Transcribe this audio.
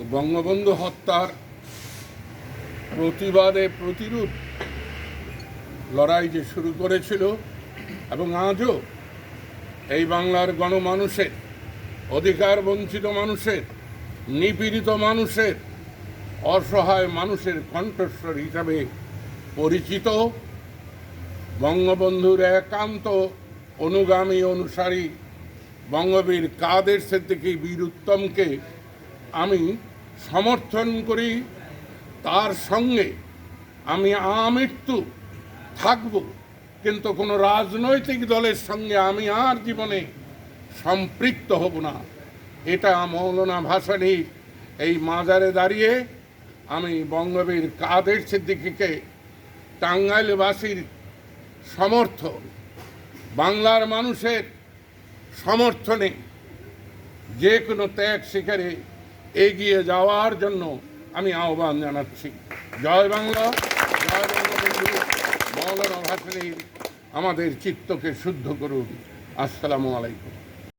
বঙ্গবন্ধু হত্যার প্রতিবাদে প্রতিরোধ লড়াই যে শুরু করেছিল এবং আজও এই বাংলার গণমানুষের অধিকার বঞ্চিত মানুষের, নিপীড়িত মানুষের, অসহায় মানুষের কণ্ঠস্বর হিসাবে পরিচিত বঙ্গবন্ধুর একান্ত অনুগামী অনুসারী বঙ্গবীর কাদের সিদ্দিকী বীর উত্তমকে আমি সমর্থন করি, তার সঙ্গে আমি আমৃত্যু থাকব। কিন্তু কোনো রাজনৈতিক দলের সঙ্গে আমি আর জীবনে সম্পৃক্ত হব না। এটা মৌলানা ভাসানী এই মাজারে দাঁড়িয়ে আমি বঙ্গবীর কাদের সিদ্দিকীকে টাঙ্গাইলবাসীর সমর্থন, বাংলার মানুষের সমর্থনে যে কোনো ত্যাগ শিকারে এগিয়ে যাওয়ার জন্য আমি আহ্বান জানাচ্ছি। জয় বাংলা, জয় বঙ্গবন্ধু মৌলানা ভাসানীর আমাদের চিত্তকে শুদ্ধ করুন। আসসালামু আলাইকুম।